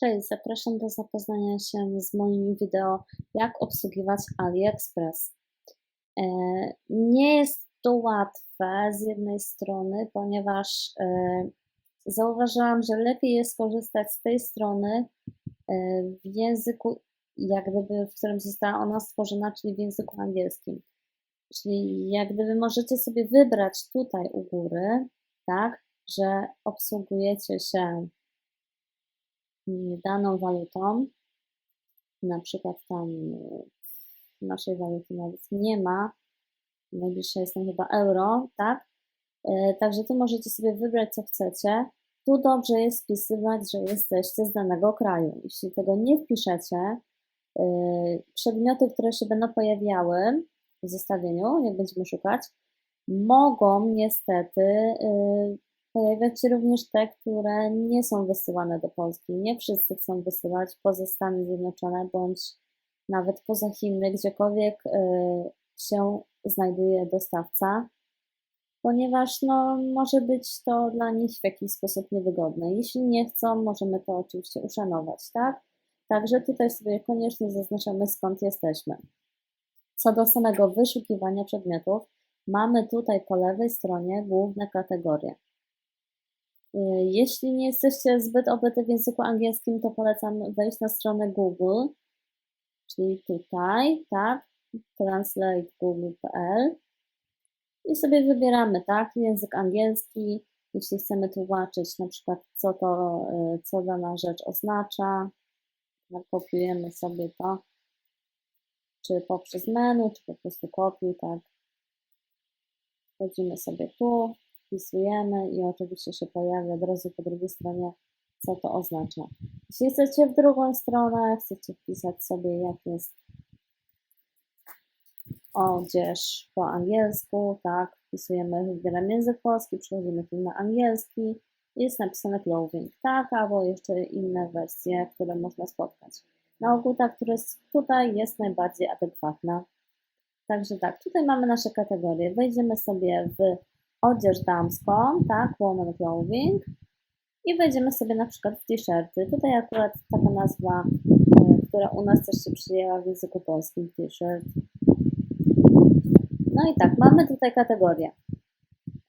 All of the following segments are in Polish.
Cześć, zapraszam do zapoznania się z moim wideo jak obsługiwać AliExpress. E, nie jest to łatwe z jednej strony, ponieważ e, zauważyłam, że lepiej jest korzystać z tej strony e, w języku, jak gdyby, w którym została ona stworzona, czyli w języku angielskim. Czyli jak gdyby możecie sobie wybrać tutaj u góry, tak, że obsługujecie się daną walutą, na przykład tam naszej waluty nawet nie ma, najbliższa jest tam chyba euro, tak? E, także tu możecie sobie wybrać co chcecie. Tu dobrze jest wpisywać, że jesteście z danego kraju. Jeśli tego nie wpiszecie, e, przedmioty, które się będą pojawiały w zestawieniu, jak będziemy szukać, mogą niestety e, pojawiać się również te, które nie są wysyłane do Polski. Nie wszyscy chcą wysyłać poza Stany Zjednoczone bądź nawet poza Chiny, gdziekolwiek y, się znajduje dostawca, ponieważ no, może być to dla nich w jakiś sposób niewygodne. Jeśli nie chcą, możemy to oczywiście uszanować, tak? Także tutaj sobie koniecznie zaznaczamy skąd jesteśmy. Co do samego wyszukiwania przedmiotów, mamy tutaj po lewej stronie główne kategorie. Y, jeśli nie jesteście zbyt obyty w języku angielskim, to polecam wejść na stronę Google, czyli tutaj, tak, translategoogle.pl i sobie wybieramy, tak, język angielski, jeśli chcemy tłumaczyć na przykład, co to, y, co dana rzecz oznacza, kopiujemy sobie to, czy poprzez menu, czy po prostu kopiuj, tak. Wchodzimy sobie tu, wpisujemy i oczywiście się pojawia od razu po drugiej stronie, co to oznacza. Jeśli chcecie w drugą stronę, chcecie wpisać sobie, jak jest odzież po angielsku, tak, wpisujemy, wybieramy język polski, przechodzimy tu na angielski, jest napisane clothing, tak, albo jeszcze inne wersje, które można spotkać. Na ogół ta, która jest tutaj, jest najbardziej adekwatna. Także tak, tutaj mamy nasze kategorie. Wejdziemy sobie w odzież damską, tak, woman clothing i wejdziemy sobie na przykład w t-shirty. Tutaj akurat taka nazwa, e, która u nas też się przyjęła w języku polskim, t-shirt. No i tak, mamy tutaj kategorie.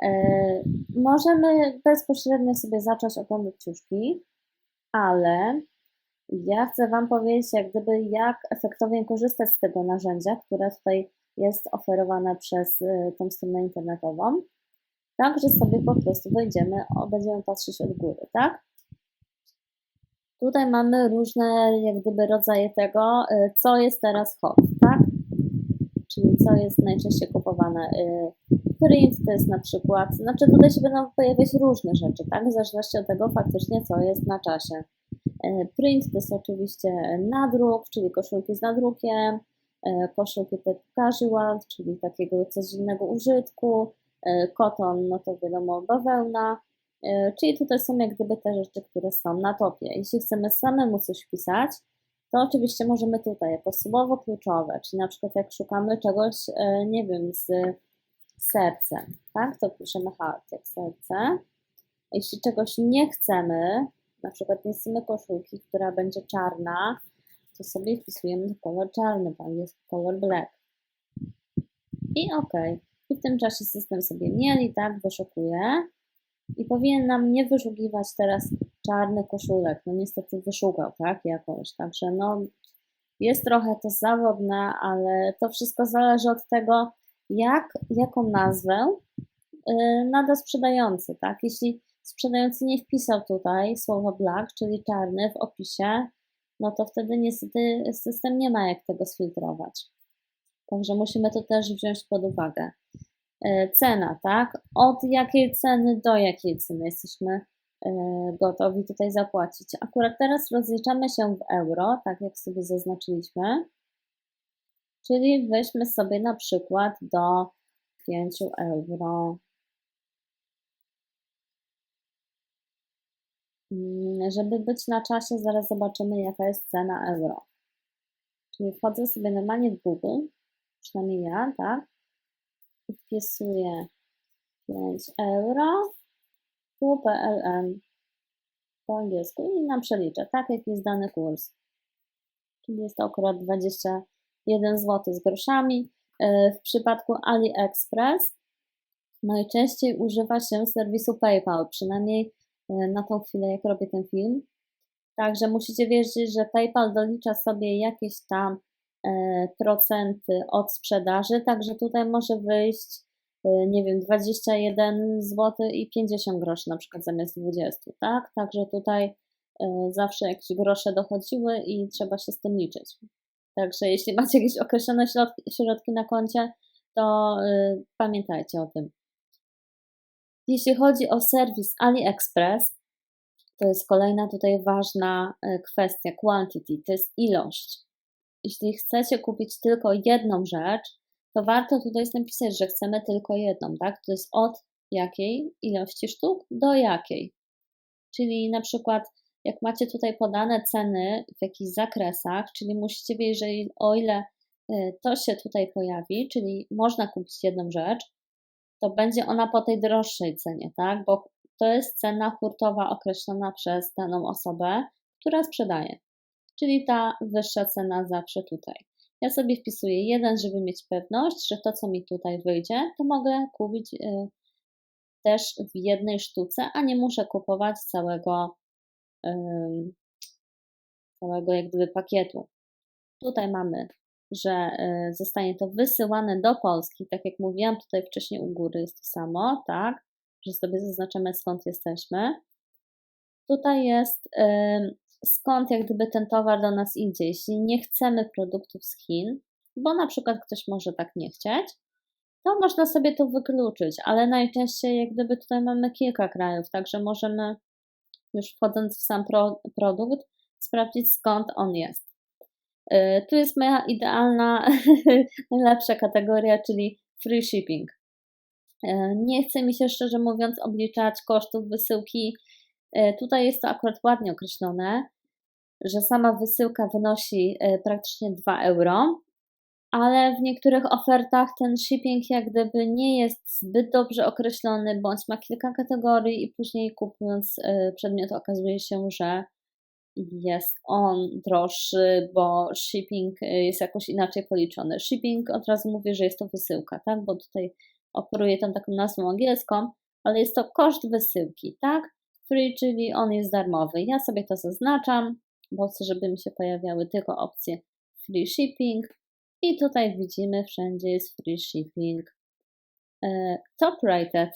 E, możemy bezpośrednio sobie zacząć oglądać ciuszki, ale ja chcę Wam powiedzieć, jak gdyby, jak efektownie korzystać z tego narzędzia, które tutaj jest oferowane przez e, tą stronę internetową tak, że sobie po prostu wejdziemy, będziemy patrzeć od góry, tak? Tutaj mamy różne jak gdyby rodzaje tego, y, co jest teraz hot, tak? Czyli co jest najczęściej kupowane. Y, print to jest na przykład, znaczy tutaj się będą pojawiać różne rzeczy, tak? W zależności od tego faktycznie, co jest na czasie. Y, print to jest oczywiście nadruk, czyli koszulki z nadrukiem, koszulki typu casual, czyli takiego codziennego użytku, koton, e, no to wiadomo, bawełna, e, czyli tutaj są jak gdyby te rzeczy, które są na topie. Jeśli chcemy samemu coś pisać, to oczywiście możemy tutaj jako słowo kluczowe, czyli na przykład jak szukamy czegoś, e, nie wiem, z sercem, tak, to piszemy heart jak serce. Jeśli czegoś nie chcemy, na przykład nie chcemy koszulki, która będzie czarna, to sobie wpisujemy kolor czarny, tam jest kolor black. I ok. I w tym czasie system sobie mieli, tak, wyszukuje i powinien nam nie wyszukiwać teraz czarny koszulek. No niestety wyszukał, tak, jakoś. Także no jest trochę to zawodne, ale to wszystko zależy od tego, jak, jaką nazwę yy, nada sprzedający, tak. Jeśli sprzedający nie wpisał tutaj słowo black, czyli czarny w opisie, no to wtedy niestety system nie ma jak tego sfiltrować. Także musimy to też wziąć pod uwagę. E, cena, tak? Od jakiej ceny do jakiej ceny jesteśmy e, gotowi tutaj zapłacić. Akurat teraz rozliczamy się w euro, tak jak sobie zaznaczyliśmy. Czyli weźmy sobie na przykład do 5 euro. Mm, żeby być na czasie, zaraz zobaczymy, jaka jest cena euro. Czyli wchodzę sobie normalnie w Google, przynajmniej ja, tak? wpisuję 5 euro, PLN. po angielsku i nam przelicza, tak jak jest dany kurs. Czyli jest to akurat 21 zł z groszami. E, w przypadku AliExpress najczęściej używa się serwisu PayPal, przynajmniej e, na tą chwilę, jak robię ten film. Także musicie wiedzieć, że PayPal dolicza sobie jakieś tam procenty od sprzedaży, także tutaj może wyjść, nie wiem, 21 zł i 50 groszy na przykład zamiast 20, tak? Także tutaj zawsze jakieś grosze dochodziły i trzeba się z tym liczyć. Także jeśli macie jakieś określone środki, środki na koncie, to pamiętajcie o tym. Jeśli chodzi o serwis AliExpress, to jest kolejna tutaj ważna kwestia quantity, to jest ilość. Jeśli chcecie kupić tylko jedną rzecz, to warto tutaj napisać, że chcemy tylko jedną, tak? To jest od jakiej ilości sztuk do jakiej. Czyli na przykład jak macie tutaj podane ceny w jakichś zakresach, czyli musicie wiedzieć, że o ile y, to się tutaj pojawi, czyli można kupić jedną rzecz, to będzie ona po tej droższej cenie, tak? Bo to jest cena hurtowa określona przez daną osobę, która sprzedaje. Czyli ta wyższa cena zawsze tutaj. Ja sobie wpisuję jeden, żeby mieć pewność, że to, co mi tutaj wyjdzie, to mogę kupić y, też w jednej sztuce, a nie muszę kupować całego całego jak gdyby pakietu. Tutaj mamy, że e, zostanie to wysyłane do Polski, tak jak mówiłam tutaj wcześniej u góry jest to samo, tak, że sobie zaznaczamy skąd jesteśmy. Tutaj jest skąd jak gdyby ten towar do nas idzie. Jeśli nie chcemy produktów z Chin, bo na przykład ktoś może tak nie chcieć, to można sobie to wykluczyć, ale najczęściej jak gdyby tutaj mamy kilka krajów, także możemy już wchodząc w sam pro, produkt, sprawdzić skąd on jest. Y, tu jest moja idealna, najlepsza kategoria, czyli free shipping. Y, nie chce mi się szczerze mówiąc obliczać kosztów wysyłki. Y, tutaj jest to akurat ładnie określone, że sama wysyłka wynosi praktycznie 2 euro, ale w niektórych ofertach ten shipping jak gdyby nie jest zbyt dobrze określony, bądź ma kilka kategorii i później kupując e, przedmiot okazuje się, że jest on droższy, bo shipping e, jest jakoś inaczej policzony. Shipping od razu mówię, że jest to wysyłka, tak? Bo tutaj operuję tą taką nazwą angielską, ale jest to koszt wysyłki, tak? Free, czyli on jest darmowy. Ja sobie to zaznaczam, bo chcę, żeby mi się pojawiały tylko opcje free shipping, i tutaj widzimy, wszędzie jest free shipping. E, top rated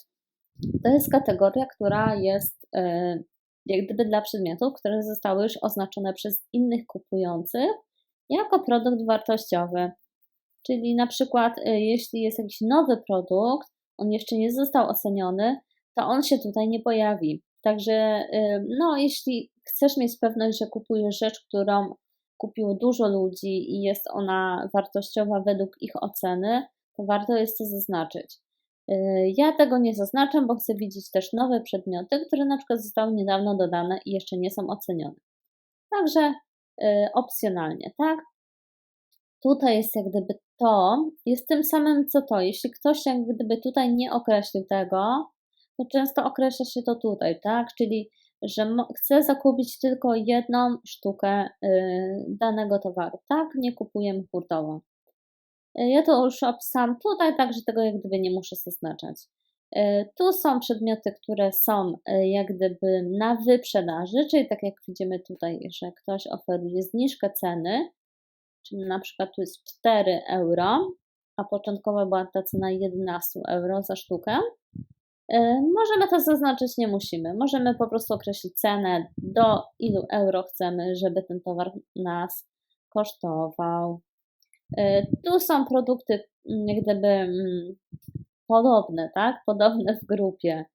to jest kategoria, która jest e, jak gdyby dla przedmiotów, które zostały już oznaczone przez innych kupujących jako produkt wartościowy. Czyli na przykład, e, jeśli jest jakiś nowy produkt, on jeszcze nie został oceniony, to on się tutaj nie pojawi. Także, no, jeśli chcesz mieć pewność, że kupujesz rzecz, którą kupiło dużo ludzi i jest ona wartościowa według ich oceny, to warto jest to zaznaczyć. Y, ja tego nie zaznaczam, bo chcę widzieć też nowe przedmioty, które na przykład zostały niedawno dodane i jeszcze nie są ocenione. Także y, opcjonalnie, tak? Tutaj jest jak gdyby to, jest tym samym co to. Jeśli ktoś jak gdyby tutaj nie określił tego, to często określa się to tutaj, tak? Czyli że chcę zakupić tylko jedną sztukę y, danego towaru, tak? Nie kupujemy hurtowo. Y, ja to już opisałam tutaj, także tego jak gdyby nie muszę zaznaczać. Y, tu są przedmioty, które są jak gdyby na wyprzedaży, czyli tak jak widzimy tutaj, że ktoś oferuje zniżkę ceny, czyli na przykład tu jest 4 euro, a początkowa była ta cena 11 euro za sztukę. E, możemy to zaznaczyć, nie musimy. Możemy po prostu określić cenę, do ilu euro chcemy, żeby ten towar nas kosztował. E, tu są produkty mm, jak gdyby mm, podobne, tak? Podobne w grupie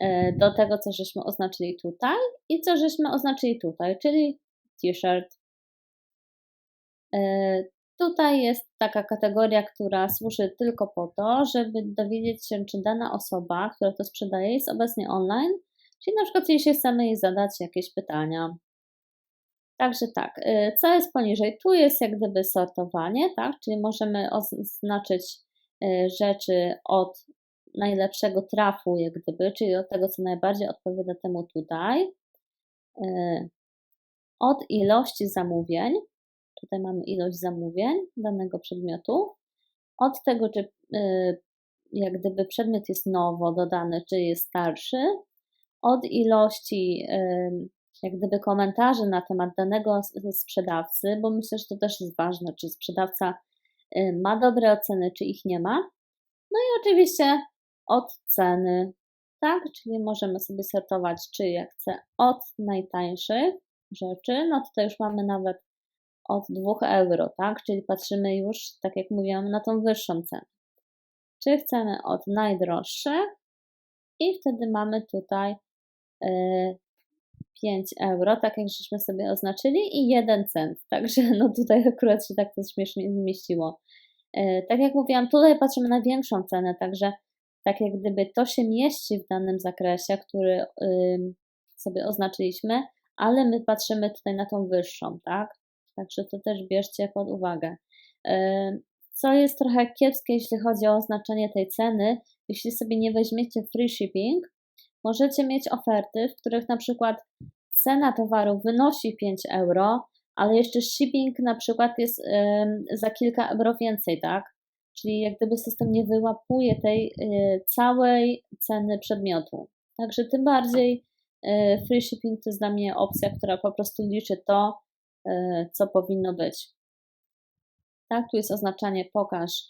e, do tego, co żeśmy oznaczyli tutaj i co żeśmy oznaczyli tutaj, czyli t-shirt. Tutaj jest taka kategoria, która służy tylko po to, żeby dowiedzieć się, czy dana osoba, która to sprzedaje, jest obecnie online, czyli na przykład jeśli chcemy jej zadać jakieś pytania. Także tak, y, co jest poniżej? Tu jest jak gdyby sortowanie, tak? Czyli możemy oznaczyć y, rzeczy od najlepszego trafu, jak gdyby, czyli od tego, co najbardziej odpowiada temu tutaj. y, od ilości zamówień, tutaj mamy ilość zamówień danego przedmiotu, od tego, czy y, jak gdyby przedmiot jest nowo dodany, czy jest starszy, od ilości y, jak gdyby komentarzy na temat danego sprzedawcy, bo myślę, że to też jest ważne, czy sprzedawca ma dobre oceny, czy ich nie ma. No i oczywiście od ceny, tak? Czyli możemy sobie sortować, czy ja chcę od najtańszych rzeczy, no tutaj już mamy nawet od 2 euro, tak? Czyli patrzymy już, tak jak mówiłam, na tą wyższą cenę. Czy chcemy od najdroższych i wtedy mamy tutaj 5 e, euro, tak jak żeśmy sobie oznaczyli i 1 cent. Także no tutaj akurat się tak to śmiesznie zmieściło. E, tak jak mówiłam, tutaj patrzymy na większą cenę, także tak jak gdyby to się mieści w danym zakresie, który sobie oznaczyliśmy, ale my patrzymy tutaj na tą wyższą, tak? Także to też bierzcie pod uwagę. Co jest trochę kiepskie, jeśli chodzi o oznaczenie tej ceny, jeśli sobie nie weźmiecie free shipping, możecie mieć oferty, w których na przykład cena towaru wynosi 5 euro, ale jeszcze shipping na przykład jest za kilka euro więcej, tak? Czyli jak gdyby system nie wyłapuje tej y, całej ceny przedmiotu. Także tym bardziej y, free shipping to jest dla mnie opcja, która po prostu liczy to, co powinno być. Tak, tu jest oznaczanie pokaż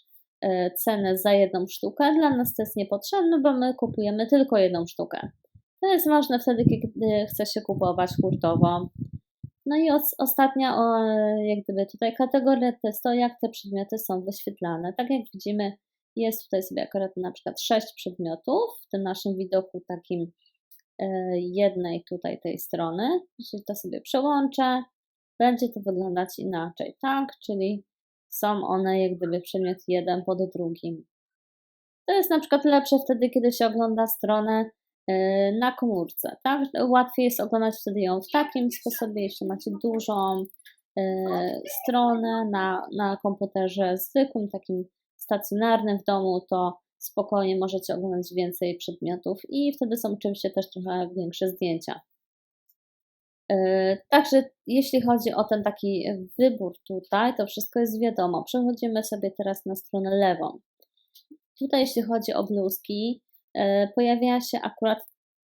cenę za jedną sztukę. Dla nas to jest niepotrzebne, bo my kupujemy tylko jedną sztukę. To jest ważne wtedy, kiedy chce się kupować hurtowo. No i ostatnia, jak gdyby tutaj kategoria to jest to, jak te przedmioty są wyświetlane. Tak jak widzimy, jest tutaj sobie akurat na przykład sześć przedmiotów w tym naszym widoku takim e, jednej tutaj tej strony. Jeśli to sobie przełączę, będzie to wyglądać inaczej, tak? Czyli są one jak gdyby przedmiot jeden pod drugim. To jest na przykład lepsze wtedy, kiedy się ogląda stronę E, na komórce. Tak? Łatwiej jest oglądać wtedy ją w takim sposobie, jeśli macie dużą e, stronę na, na komputerze zwykłym, takim stacjonarnym w domu, to spokojnie możecie oglądać więcej przedmiotów i wtedy są oczywiście też trochę większe zdjęcia. E, także jeśli chodzi o ten taki wybór tutaj, to wszystko jest wiadomo. Przechodzimy sobie teraz na stronę lewą. Tutaj jeśli chodzi o bluzki, E, pojawia się akurat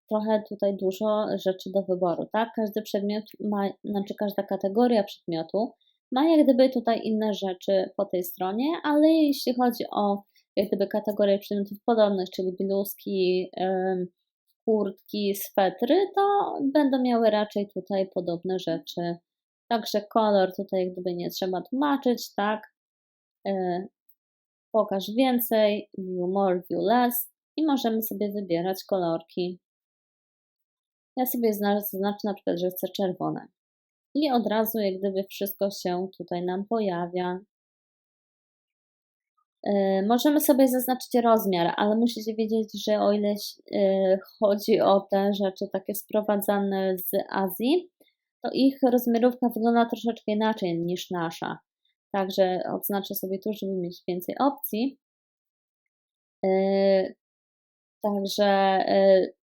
trochę tutaj dużo rzeczy do wyboru, tak? Każdy przedmiot ma, znaczy każda kategoria przedmiotu ma jak gdyby tutaj inne rzeczy po tej stronie, ale jeśli chodzi o jak gdyby kategorie przedmiotów podobnych, czyli bluzki, kurtki, swetry, to będą miały raczej tutaj podobne rzeczy. Także kolor tutaj gdyby nie trzeba tłumaczyć, tak? E, pokaż więcej, view more, view less i możemy sobie wybierać kolorki. Ja sobie zaznaczę na przykład, że chcę czerwone. I od razu jak gdyby wszystko się tutaj nam pojawia. Yy, możemy sobie zaznaczyć rozmiar, ale musicie wiedzieć, że o ile yy, chodzi o te rzeczy takie sprowadzane z Azji, to ich rozmiarówka wygląda troszeczkę inaczej niż nasza. Także odznaczę sobie tu, żeby mieć więcej opcji. Yy, Także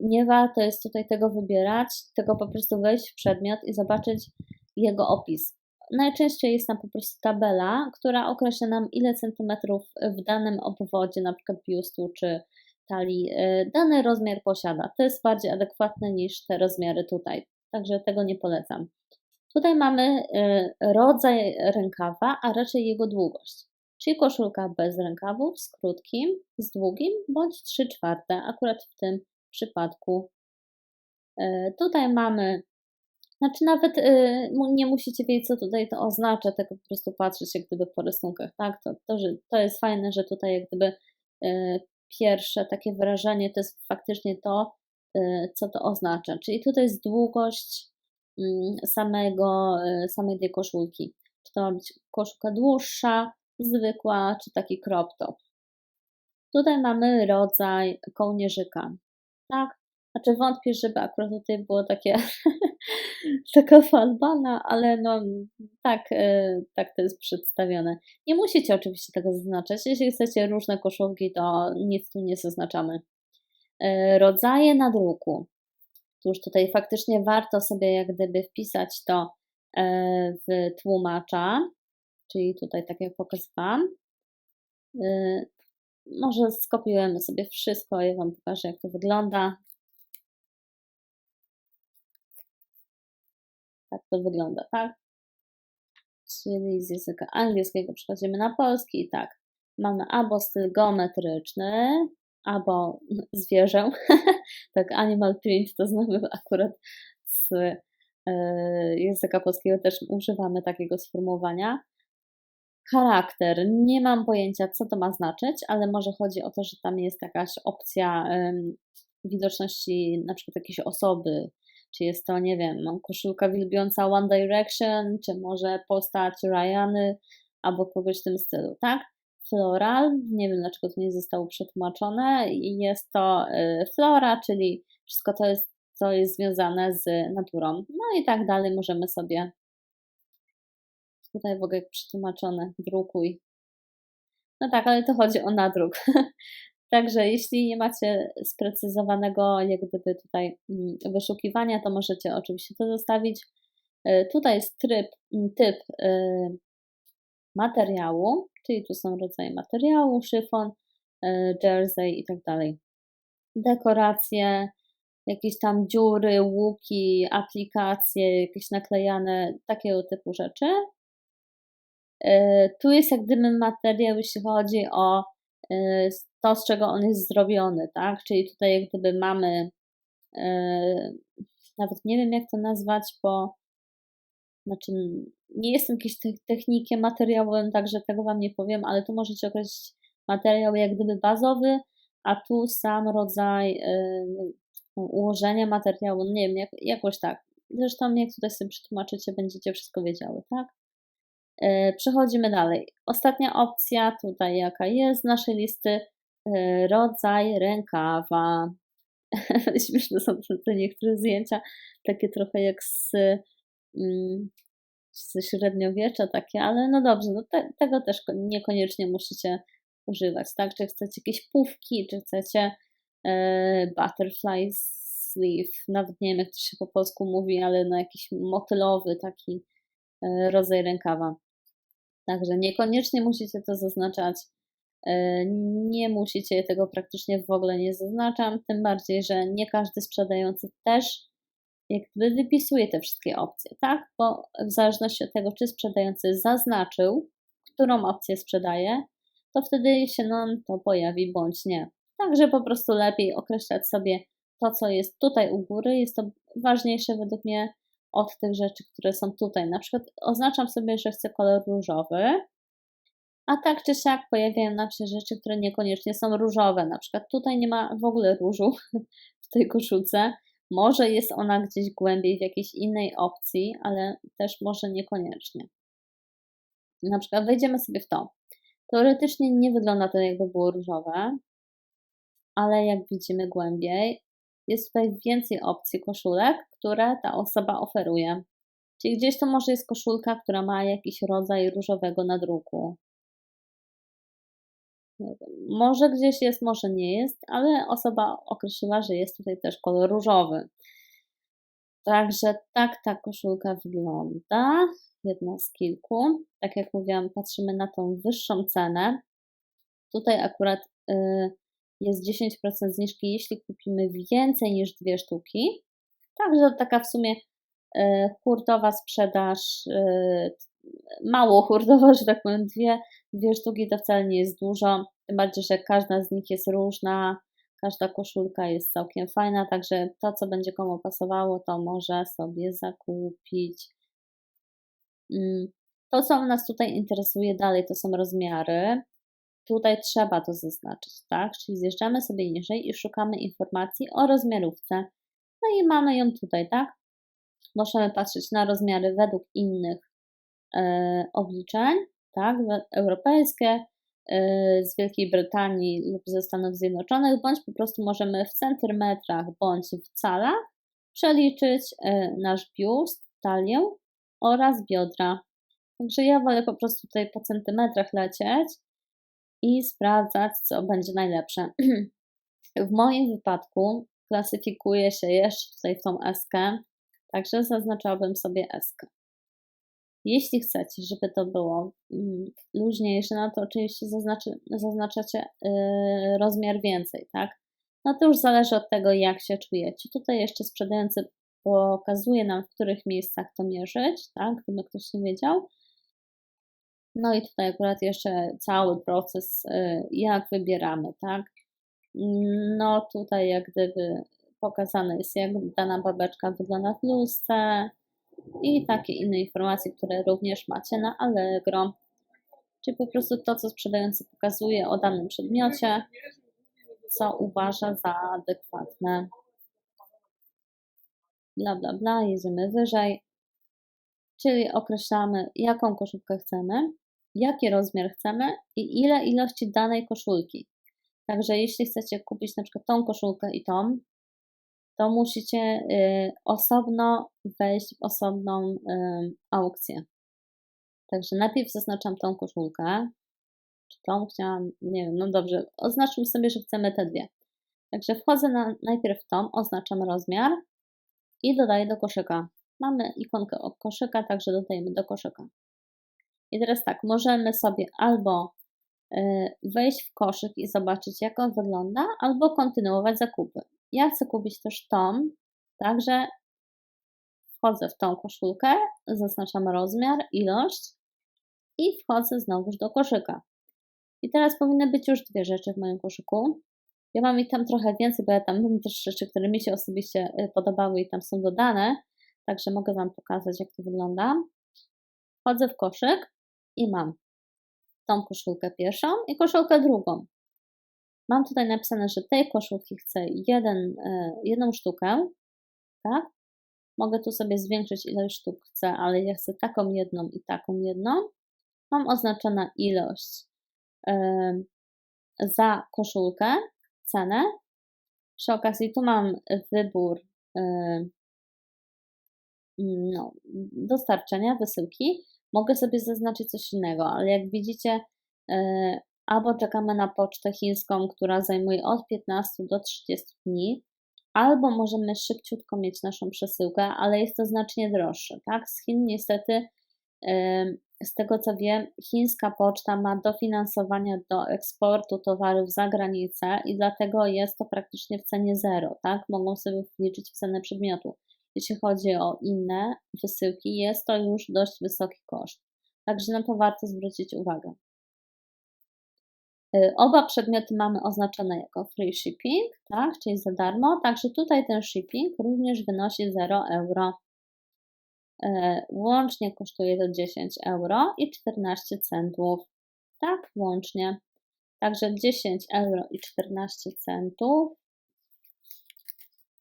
nie warto jest tutaj tego wybierać, tylko po prostu wejść w przedmiot i zobaczyć jego opis. Najczęściej jest tam po prostu tabela, która określa nam ile centymetrów w danym obwodzie, na przykład biustu czy talii, y, dany rozmiar posiada. To jest bardziej adekwatne niż te rozmiary tutaj, także tego nie polecam. Tutaj mamy y, rodzaj rękawa, a raczej jego długość czyli koszulka bez rękawów, z krótkim, z długim, bądź 3 czwarte, akurat w tym przypadku. E, tutaj mamy, znaczy nawet e, nie musicie wiedzieć, co tutaj to oznacza, tylko po prostu patrzeć jak gdyby po rysunkach, tak? To, to, że, to jest fajne, że tutaj jak gdyby e, pierwsze takie wrażenie to jest faktycznie to, co to oznacza. Czyli tutaj jest długość mm, samego, samej tej koszulki. Czy to ma być koszulka dłuższa, zwykła czy taki crop top. Tutaj mamy rodzaj kołnierzyka. Tak? Znaczy wątpię, żeby akurat tutaj było takie taka falbana, ale no tak, e, tak to jest przedstawione. Nie musicie oczywiście tego zaznaczać. Jeśli chcecie różne koszulki, to nic tu nie zaznaczamy. E, rodzaje nadruku. to już tutaj faktycznie warto sobie jak gdyby wpisać to e, w tłumacza, czyli tutaj tak jak pokazywałam. Może skopiujemy sobie wszystko i Wam pokażę jak to wygląda. Tak to wygląda, tak? Czyli z języka angielskiego przechodzimy na polski i tak. Mamy albo styl geometryczny, albo zwierzę. tak, animal print to znamy akurat z e, języka polskiego też używamy takiego sformułowania. Charakter. Nie mam pojęcia, co to ma znaczyć, ale może chodzi o to, że tam jest jakaś opcja widoczności na przykład jakiejś osoby, czy jest to, nie wiem, koszulka wielbiąca One Direction, czy może postać Ryany, albo kogoś w tym stylu, tak? Floral, nie wiem dlaczego to nie zostało przetłumaczone, i jest to y, flora, czyli wszystko to jest, co jest związane z naturą. No i tak dalej możemy sobie tutaj w ogóle przetłumaczone, drukuj. No tak, ale to chodzi o nadruk. Także jeśli nie macie sprecyzowanego jak gdyby tutaj mm, wyszukiwania, to możecie oczywiście to zostawić. Y, tutaj jest tryb, mm, typ y, materiału, czyli tu są rodzaje materiału, szyfon, y, jersey i tak dalej. Dekoracje, jakieś tam dziury, łuki, aplikacje, jakieś naklejane, takiego typu rzeczy. Tu jest jak gdyby materiał, jeśli chodzi o to, z czego on jest zrobiony, tak? Czyli tutaj jak gdyby mamy, yy, nawet nie wiem jak to nazwać, bo znaczy nie jestem jakimś technikiem materiałowym, także tego Wam nie powiem, ale tu możecie określić materiał jak gdyby bazowy, a tu sam rodzaj yy, ułożenia materiału, no nie wiem, jak, jakoś tak. Zresztą jak tutaj sobie przetłumaczycie, będziecie wszystko wiedziały, tak? Yy, przechodzimy dalej. Ostatnia opcja tutaj jaka jest z naszej listy, E, rodzaj rękawa. Śmieszne są te niektóre zdjęcia, takie trochę jak z, mm, średniowiecza takie, ale no dobrze, no te, tego też niekoniecznie musicie używać, tak? Czy chcecie jakieś pówki, czy chcecie e, butterfly sleeve, nawet nie wiem jak to się po polsku mówi, ale no jakiś motylowy taki e, rodzaj rękawa. Także niekoniecznie musicie to zaznaczać E, nie musicie tego praktycznie w ogóle nie zaznaczam, tym bardziej, że nie każdy sprzedający też jakby wypisuje te wszystkie opcje, tak? Bo w zależności od tego, czy sprzedający zaznaczył, którą opcję sprzedaje, to wtedy się nam to pojawi bądź nie. Także po prostu lepiej określać sobie to, co jest tutaj u góry. Jest to ważniejsze według mnie od tych rzeczy, które są tutaj. Na przykład oznaczam sobie, że chcę kolor różowy, a tak czy siak pojawiają nam się rzeczy, które niekoniecznie są różowe. Na przykład tutaj nie ma w ogóle różu w tej koszulce. Może jest ona gdzieś głębiej w jakiejś innej opcji, ale też może niekoniecznie. Na przykład wejdziemy sobie w to. Teoretycznie nie wygląda to jakby było różowe, ale jak widzimy głębiej, jest tutaj więcej opcji koszulek, które ta osoba oferuje. Czyli gdzieś to może jest koszulka, która ma jakiś rodzaj różowego nadruku. Może gdzieś jest, może nie jest, ale osoba określiła, że jest tutaj też kolor różowy. Także tak ta koszulka wygląda. Jedna z kilku. Tak jak mówiłam, patrzymy na tą wyższą cenę. Tutaj akurat y, jest 10% zniżki, jeśli kupimy więcej niż dwie sztuki. Także taka w sumie y, hurtowa sprzedaż, y, mało hurtowa, że tak powiem, dwie, dwie sztuki to wcale nie jest dużo. Tym bardziej, że każda z nich jest różna, każda koszulka jest całkiem fajna, także to, co będzie komu pasowało, to może sobie zakupić. Mm, to, co nas tutaj interesuje dalej, to są rozmiary. Tutaj trzeba to zaznaczyć, tak? Czyli zjeżdżamy sobie niżej i szukamy informacji o rozmiarówce. No i mamy ją tutaj, tak? Możemy patrzeć na rozmiary według innych e, obliczeń, tak? Europejskie, Y, z Wielkiej Brytanii lub ze Stanów Zjednoczonych, bądź po prostu możemy w centymetrach bądź w calach przeliczyć y, nasz biust, talię oraz biodra. Także ja wolę po prostu tutaj po centymetrach lecieć i sprawdzać, co będzie najlepsze. W moim wypadku klasyfikuje się jeszcze tutaj w tą eskę, także zaznaczałabym sobie eskę. Jeśli chcecie, żeby to było mm, luźniejsze, no to oczywiście zaznaczy, zaznaczacie yy, rozmiar więcej, tak? No to już zależy od tego, jak się czujecie. Tutaj jeszcze sprzedający pokazuje nam, w których miejscach to mierzyć, tak? Gdyby ktoś nie wiedział. No i tutaj akurat jeszcze cały proces, yy, jak wybieramy, tak? No tutaj jak gdyby pokazane jest, jak dana babeczka wygląda w lustrze, i takie inne informacje, które również macie na Allegro. Czyli po prostu to, co sprzedający pokazuje o danym przedmiocie, co uważa za adekwatne. Bla, bla, bla, jedziemy wyżej. Czyli określamy, jaką koszulkę chcemy, jaki rozmiar chcemy i ile ilości danej koszulki. Także jeśli chcecie kupić na przykład tą koszulkę i tą, to musicie y, osobno wejść w osobną y, aukcję. Także najpierw zaznaczam tą koszulkę, czy tą chciałam, nie wiem, no dobrze, oznaczmy sobie, że chcemy te dwie. Także wchodzę na, najpierw w tą, oznaczam rozmiar i dodaję do koszyka. Mamy ikonkę od koszyka, także dodajemy do koszyka. I teraz tak, możemy sobie albo y, wejść w koszyk i zobaczyć, jak on wygląda, albo kontynuować zakupy. Ja chcę kupić też tą, także wchodzę w tą koszulkę, zaznaczam rozmiar, ilość i wchodzę znowuż do koszyka. I teraz powinny być już dwie rzeczy w moim koszyku. Ja mam ich tam trochę więcej, bo ja tam mam też rzeczy, które mi się osobiście y, podobały i tam są dodane, także mogę Wam pokazać, jak to wygląda. Wchodzę w koszyk i mam tą koszulkę pierwszą i koszulkę drugą. Mam tutaj napisane, że tej koszulki chcę jeden, e, jedną sztukę, tak? Mogę tu sobie zwiększyć ilość sztuk chcę, ale ja chcę taką jedną i taką jedną. Mam oznaczona ilość e, za koszulkę, cenę. Przy okazji tu mam wybór e, no, dostarczenia, wysyłki. Mogę sobie zaznaczyć coś innego, ale jak widzicie, albo czekamy na pocztę chińską, która zajmuje od 15 do 30 dni, albo możemy szybciutko mieć naszą przesyłkę, ale jest to znacznie droższe. Tak? Z Chin niestety, z tego co wiem, chińska poczta ma dofinansowania do eksportu towarów za granicę i dlatego jest to praktycznie w cenie zero. Tak? Mogą sobie wliczyć w cenę przedmiotu. Jeśli chodzi o inne wysyłki, jest to już dość wysoki koszt. Także na to warto zwrócić uwagę. Y, oba przedmioty mamy oznaczone jako free shipping, tak, czyli za darmo, także tutaj ten shipping również wynosi 0 euro. Y, łącznie kosztuje to 10 euro i 14 centów. Tak, łącznie. Także 10 euro i 14 centów.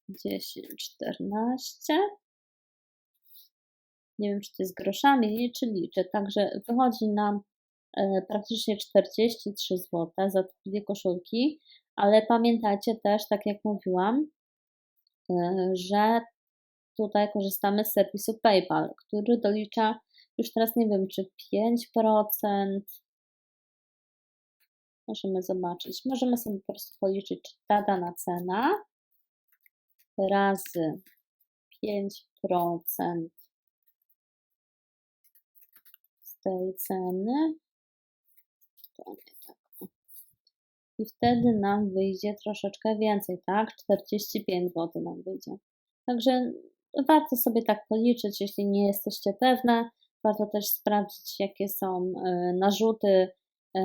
10, 14. Nie wiem, czy to jest groszami, czy liczę. Także wychodzi nam praktycznie 43 zł za dwie koszulki, ale pamiętajcie też, tak jak mówiłam, e, że tutaj korzystamy z serwisu PayPal, który dolicza już teraz nie wiem, czy 5%. Możemy zobaczyć. Możemy sobie po prostu policzyć, czy ta dana cena razy 5% z tej ceny tak. I wtedy nam wyjdzie troszeczkę więcej, tak? 45 zł nam wyjdzie. Także warto sobie tak policzyć, jeśli nie jesteście pewne. Warto też sprawdzić, jakie są e, narzuty e,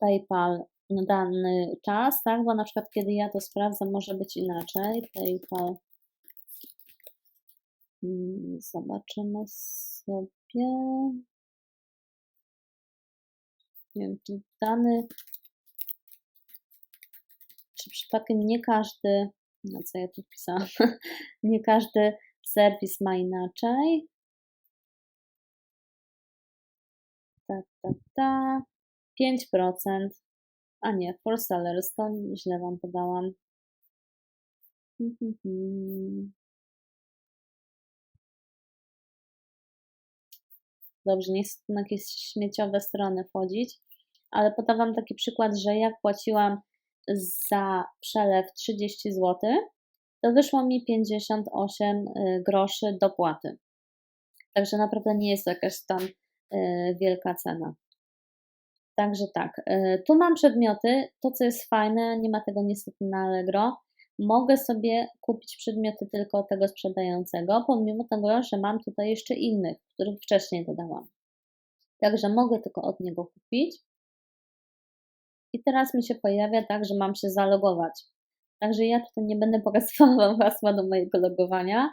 PayPal na dany czas, tak? Bo na przykład, kiedy ja to sprawdzam, może być inaczej. PayPal. Mm, zobaczymy sobie nie wiem, czy dany, czy przypadkiem nie każdy, na co ja tu wpisałam, nie każdy serwis ma inaczej. Ta, ta, ta. 5%. A nie, for sellers, to źle Wam podałam. Hmm, hmm, hmm. Dobrze, nie chcę na jakieś śmieciowe strony wchodzić ale podam Wam taki przykład, że jak płaciłam za przelew 30 zł, to wyszło mi 58 y, groszy dopłaty. Także naprawdę nie jest to jakaś tam y, wielka cena. Także tak, y, tu mam przedmioty. To, co jest fajne, nie ma tego niestety na Allegro. Mogę sobie kupić przedmioty tylko tego sprzedającego, pomimo tego, że mam tutaj jeszcze innych, których wcześniej dodałam. Także mogę tylko od niego kupić. I teraz mi się pojawia tak, że mam się zalogować. Także ja tutaj nie będę pokazywała hasła do mojego logowania.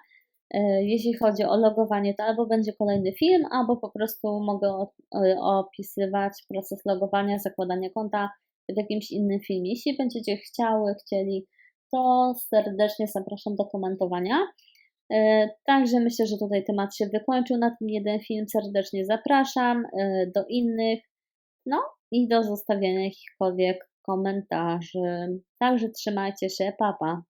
E, jeśli chodzi o logowanie, to albo będzie kolejny film, albo po prostu mogę e, opisywać proces logowania, zakładania konta w jakimś innym filmie. Jeśli będziecie chciały, chcieli, to serdecznie zapraszam do komentowania. E, także myślę, że tutaj temat się wykończył na ten jeden film. Serdecznie zapraszam do innych. No i do zostawienia jakichkolwiek komentarzy. Także trzymajcie się, papa.